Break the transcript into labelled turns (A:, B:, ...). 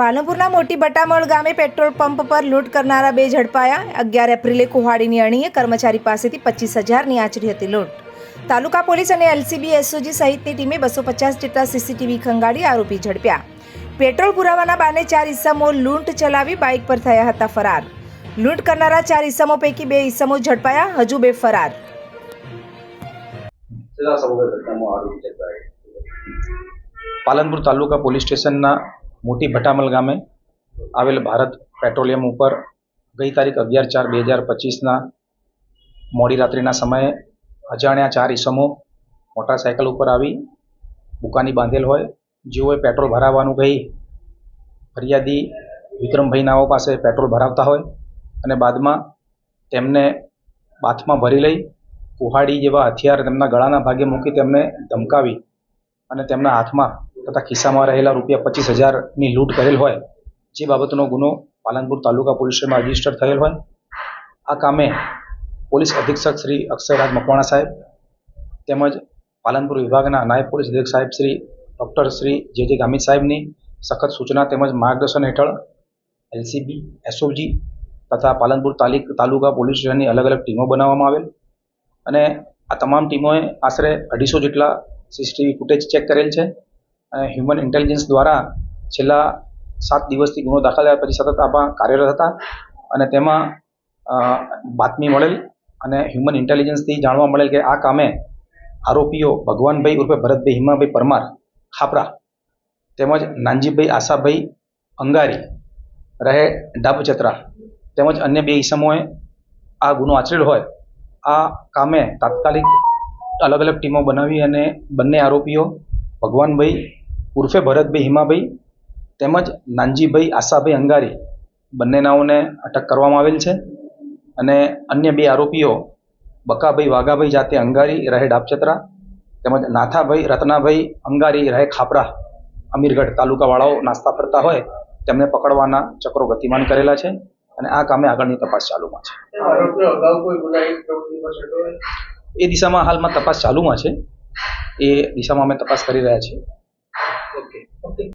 A: પાલનપુરના મોટી બટામળ ગામે petrol pump પર લૂંટ કરનારા બે ઝડપાયા. અગિયાર એપ્રિલે કુહાડીની અણીએ કર્મચારી પાસેથી પચીસ હજારની આચરી હતી લૂંટ. તાલુકા પોલીસ અને એલસીબી, એસઓજી સહિતની ટીમે બસો પચાસ જેટલા સીસીટીવી ખંગાડી આરોપી ઝડપ્યા. પેટ્રોલ પુરાવાના બાને ચાર ઇસમો લૂંટ ચલાવી બાઇક પર થયા હતા ફરાર. લૂંટ કરનારા ચાર ઇસમો પૈકી બે ઇસમો ઝડપાયા, હજુ બે ફરાર.
B: પાલનપુર તાલુકા પોલીસ સ્ટેશનના મોટી ભટામલ ગામે આવેલ ભારત પેટ્રોલિયમ ઉપર ગઈ તારીખ અગિયાર ચાર બે હજાર પચીસના મોડી રાત્રિના સમયે અજાણ્યા ચાર ઈસમો મોટરસાયકલ ઉપર આવી બુકાની બાંધેલ હોય. જેઓએ પેટ્રોલ ભરાવવાનું કહી ફરિયાદી વિક્રમભાઈ નાઓ પાસે પેટ્રોલ ભરાવતા હોય અને બાદમાં તેમને બાથમાં ભરી લઈ કુહાડી જેવા હથિયાર તેમના ગળાના ભાગે મૂકી તેમને ધમકાવી અને તેમના હાથમાં તથા ખિસ્સામાં રહેલા રૂપિયા પચીસ હજારની લૂંટ કરેલ હોય, જે બાબતનો ગુનો પાલનપુર તાલુકા પોલીસ સ્ટેશનમાં રજિસ્ટર થયેલ હોય. આ કામે પોલીસ અધિક્ષક શ્રી અક્ષયરાજ મકવાણા સાહેબ તેમજ પાલનપુર વિભાગના નાયબ પોલીસ અધિક્ષક સાહેબ શ્રી ડૉક્ટર શ્રી જે જે ગામિત સાહેબની સખત સૂચના તેમજ માર્ગદર્શન હેઠળ એલસીબી, એસઓજી તથા પાલનપુર તાલીક, તાલુકા પોલીસ સ્ટેશનની અલગ અલગ ટીમો બનાવવામાં આવેલ. અને આ તમામ ટીમોએ આશરે અઢીસો જેટલા સીસીટીવી ફૂટેજ ચેક કરેલ છે. હ્યુમન ઇન્ટેલિજન્સ દ્વારા છેલ્લા સાત દિવસથી ગુનો દાખલ થયા પછી સતત આમાં કાર્યરત હતા અને તેમાં બાતમી મળેલ અને હ્યુમન ઇન્ટેલિજન્સથી જાણવા મળેલ કે આ કામે આરોપીઓ ભગવાનભાઈ ઉર્ફે ભરતભાઈ, હિમાભાઈ પરમાર, ખાપરા તેમજ નાનજીભાઈ આશાભાઈ અંગારી રહે ડાબચત્રા તેમજ અન્ય બે ઈસમોએ આ ગુનો આચરેલ હોય. આ કામે તાત્કાલિક અલગ અલગ ટીમો બનાવી અને બંને આરોપીઓ ભગવાનભાઈ ઉર્ફે ભરતભાઈ હિમાભાઈ તેમજ નાનજીભાઈ આશાભાઈ અંગારી બંને નાઓને અટક કરવામાં આવેલ છે અને અન્ય બે આરોપીઓ બકાભાઈ વાઘાભાઈ જાતે અંગારી રહે ડાપચત્રા તેમજ નાથાભાઈ રત્નાભાઈ અંગારી રહે ખાપરા અમીરગઢ તાલુકાવાળાઓ નાસ્તા ફરતા હોય તેમને પકડવાના ચક્રો ગતિમાન કરેલા છે અને આ કામે આગળની તપાસ ચાલુમાં છે? એ દિશામાં હાલમાં તપાસ ચાલુમાં છે એ દિશામાં અમે તપાસ કરી રહ્યા છીએ
C: Okay Okay.